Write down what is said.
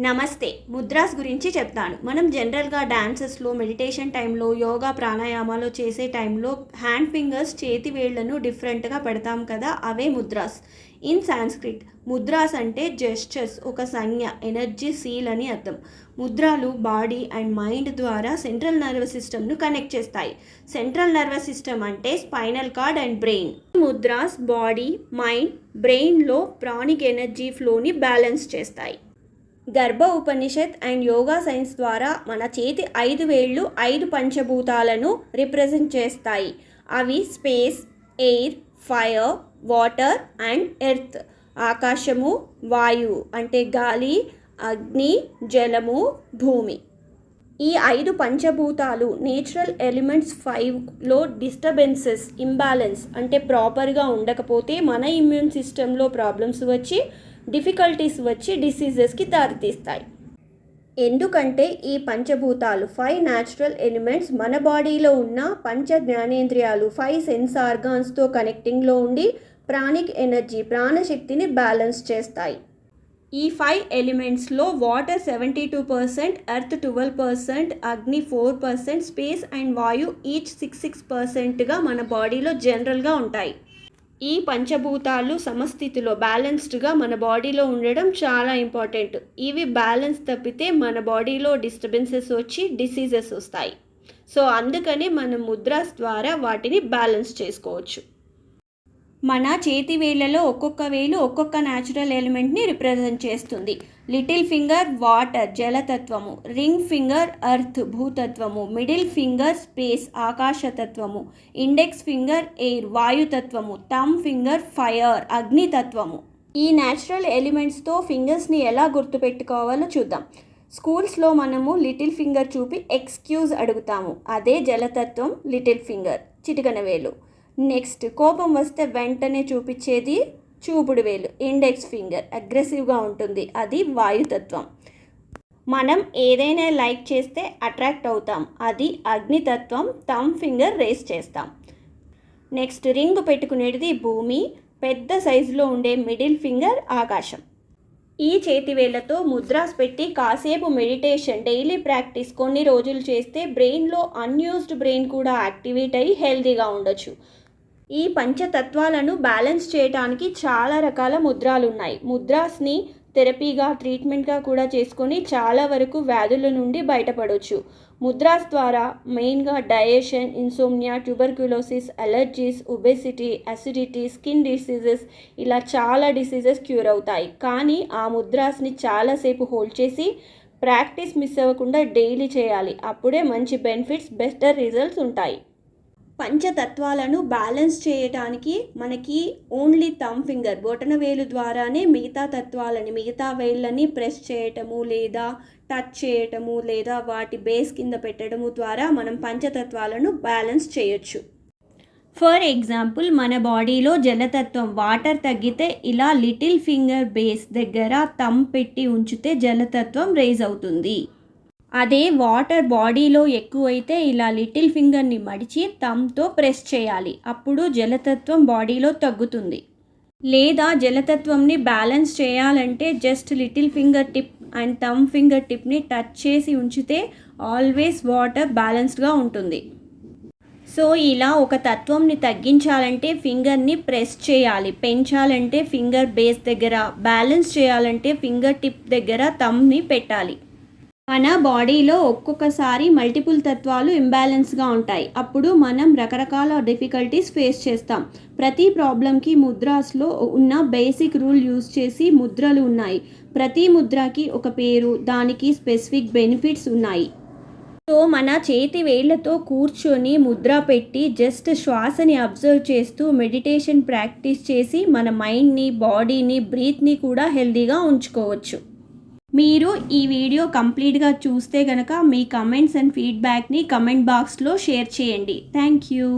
నమస్తే. ముద్రాస్ గురించి చెప్తాను. మనం జనరల్గా డాన్సెస్లో మెడిటేషన్ టైంలో యోగా ప్రాణాయామాలు చేసే టైంలో హ్యాండ్ ఫింగర్స్ చేతి వేళ్ళను డిఫరెంట్గా పెడతాం కదా అవే ముద్రాస్. ఇన్ సాంస్క్రిట్ ముద్రాస్ అంటే జెస్చర్స్ ఒక సంజ్ఞ ఎనర్జీ సీల్ అని అర్థం. ముద్రాలు బాడీ అండ్ మైండ్ ద్వారా సెంట్రల్ నర్వస్ సిస్టమ్ను కనెక్ట్ చేస్తాయి. సెంట్రల్ నర్వస్ సిస్టమ్ అంటే spinal cord and brain. Mudras body mind బ్రెయిన్లో ప్రాణిక్ ఎనర్జీ ఫ్లోని బ్యాలెన్స్ చేస్తాయి. గర్భ ఉపనిషత్ అండ్ యోగా సైన్స్ ద్వారా మన చేతి ఐదు వేళ్ళు ఐదు పంచభూతాలను రిప్రజెంట్ చేస్తాయి. అవి space air fire water and earth. ఆకాశము వాయువు అంటే గాలి అగ్ని జలము భూమి. ఈ ఐదు పంచభూతాలు నేచురల్ ఎలిమెంట్స్ ఫైవ్లో డిస్టర్బెన్సెస్ ఇంబ్యాలెన్స్ అంటే ప్రాపర్గా ఉండకపోతే మన ఇమ్యూన్ సిస్టంలో ప్రాబ్లమ్స్ వచ్చి డిఫికల్టీస్ వచ్చి డిసీజెస్కి దారితీస్తాయి. ఎందుకంటే ఈ పంచభూతాలు ఫైవ్ న్యాచురల్ ఎలిమెంట్స్ మన బాడీలో ఉన్న పంచ జ్ఞానేంద్రియాలు ఫైవ్ సెన్స్ ఆర్గాన్స్తో కనెక్టింగ్లో ఉండి ప్రాణిక్ ఎనర్జీ ప్రాణశక్తిని బ్యాలెన్స్ చేస్తాయి. ఈ five ఎలిమెంట్స్లో water seventy two percent earth twelve percent అగ్ని ఫోర్ పర్సెంట్ స్పేస్ అండ్ వాయు ఈచ్ సిక్స్ సిక్స్ పర్సెంట్గా మన బాడీలో జనరల్గా ఉంటాయి. ఈ పంచభూతాలు సమస్థితిలో బ్యాలెన్స్డ్గా మన బాడీలో ఉండడం చాలా ఇంపార్టెంట్ ఇవి బ్యాలెన్స్ తప్పితే మన బాడీలో డిస్టర్బెన్సెస్ వచ్చి డిసీజెస్ వస్తాయి. సో అందుకని మనం ముద్రాస్ ద్వారా వాటిని బ్యాలెన్స్ చేసుకోవచ్చు. మన చేతి వేళ్ళలో ఒక్కొక్క వేలు ఒక్కొక్క న్యాచురల్ ఎలిమెంట్ని రిప్రజెంట్ చేస్తుంది. లిటిల్ ఫింగర్ వాటర్ జలతత్వము. రింగ్ ఫింగర్ అర్త్ భూతత్వము. మిడిల్ ఫింగర్ స్పేస్ ఆకాశతత్వము. ఇండెక్స్ ఫింగర్ ఎయిర్ వాయుతత్వము. థమ్ ఫింగర్ ఫైర్ అగ్నితత్వము. ఈ న్యాచురల్ ఎలిమెంట్స్తో ఫింగర్స్ని ఎలా గుర్తుపెట్టుకోవాలో చూద్దాం. స్కూల్స్లో మనము లిటిల్ ఫింగర్ చూపి ఎక్స్క్యూజ్ అడుగుతాము. అదే జలతత్వం లిటిల్ ఫింగర్ చిటికన వేలు. నెక్స్ట్ కోపం వస్తే వెంటనే చూపించేది చూపుడు వేలు ఇండెక్స్ ఫింగర్ అగ్రెసివ్గా ఉంటుంది. అది వాయుతత్వం. మనం ఏదైనా లైక్ చేస్తే అట్రాక్ట్ అవుతాం. అది అగ్నితత్వం థమ్ ఫింగర్ రేస్ చేస్తాం. నెక్స్ట్ రింగ్ పెట్టుకునేది భూమి పెద్ద సైజులో ఉండే మిడిల్ ఫింగర్ ఆకాశం. ఈ చేతివేళ్ళతో ముద్రాస్ పెట్టి కాసేపు మెడిటేషన్ డైలీ ప్రాక్టీస్ కొన్ని రోజులు చేస్తే బ్రెయిన్లో అన్యూస్డ్ బ్రెయిన్ కూడా యాక్టివేట్ అయ్యి హెల్తీగా ఉండొచ్చు. ఈ పంచతత్వాలను బ్యాలెన్స్ చేయడానికి చాలా రకాల ముద్రాలు ఉన్నాయి ముద్రాస్ని థెరపీగా ట్రీట్మెంట్గా కూడా చేసుకొని చాలా వరకు వ్యాధుల నుండి బయటపడవచ్చు ముద్రాస్ ద్వారా మెయిన్గా డయేషన్ insomnia tuberculosis allergies obesity acidity skin diseases ఇలా చాలా డిసీజెస్ క్యూర్ అవుతాయి. కానీ ఆ ముద్రాస్ని చాలాసేపు హోల్డ్ చేసి ప్రాక్టీస్ మిస్ అవ్వకుండా డైలీ చేయాలి. అప్పుడే మంచి బెనిఫిట్స్ బెటర్ రిజల్ట్స్ ఉంటాయి. పంచతత్వాలను బ్యాలెన్స్ చేయటానికి మనకి ఓన్లీ థమ్ ఫింగర్ బొటన వేలు ద్వారానే మిగతా తత్వాలని మిగతా వేళ్ళని ప్రెస్ చేయటము లేదా టచ్ చేయటము లేదా వాటి బేస్ కింద పెట్టడము ద్వారా మనం పంచతత్వాలను బ్యాలెన్స్ చేయొచ్చు. ఫర్ ఎగ్జాంపుల్ మన బాడీలో జలతత్వం వాటర్ తగ్గితే ఇలా లిటిల్ ఫింగర్ బేస్ దగ్గర థమ్ పెట్టి ఉంచితే జలతత్వం రేజ్ అవుతుంది. అదే వాటర్ బాడీలో ఎక్కువైతే ఇలా లిటిల్ ఫింగర్ని మడిచి తమ్తో ప్రెస్ చేయాలి. అప్పుడు జలతత్వం బాడీలో తగ్గుతుంది. లేదా జలతత్వంని బ్యాలెన్స్ చేయాలంటే just little finger tip and thumb finger టిప్ని touch చేసి ఉంచితే ఆల్వేస్ వాటర్ బ్యాలెన్స్డ్గా ఉంటుంది. సో ఇలా ఒక తత్వంని తగ్గించాలంటే ఫింగర్ని ప్రెస్ చేయాలి. పెంచాలంటే ఫింగర్ బేస్ దగ్గర బ్యాలెన్స్ చేయాలంటే ఫింగర్ టిప్ దగ్గర థమ్ని పెట్టాలి. మన బాడీలో ఒక్కొక్కసారి మల్టిపుల్ తత్వాలు ఇంబ్యాలెన్స్గా ఉంటాయి. అప్పుడు మనం రకరకాల డిఫికల్టీస్ ఫేస్ చేస్తాం. ప్రతి ప్రాబ్లంకి ముద్రాస్లో ఉన్న బేసిక్ రూల్ యూజ్ చేసి ముద్రలు ఉన్నాయి. ప్రతి ముద్రకి ఒక పేరు దానికి స్పెసిఫిక్ బెనిఫిట్స్ ఉన్నాయి. సో మన చేతి వేళ్ళతో కూర్చొని ముద్ర పెట్టి జస్ట్ శ్వాసని అబ్జర్వ్ చేస్తూ మెడిటేషన్ ప్రాక్టీస్ చేసి మన మైండ్ని బాడీని బ్రీత్ని కూడా హెల్దీగా ఉంచుకోవచ్చు. మీరు ఈ వీడియో కంప్లీట్గా చూస్తే కనుక మీ కమెంట్స్ అండ్ ఫీడ్బ్యాక్ని కమెంట్ బాక్స్లో షేర్ చేయండి. Thank you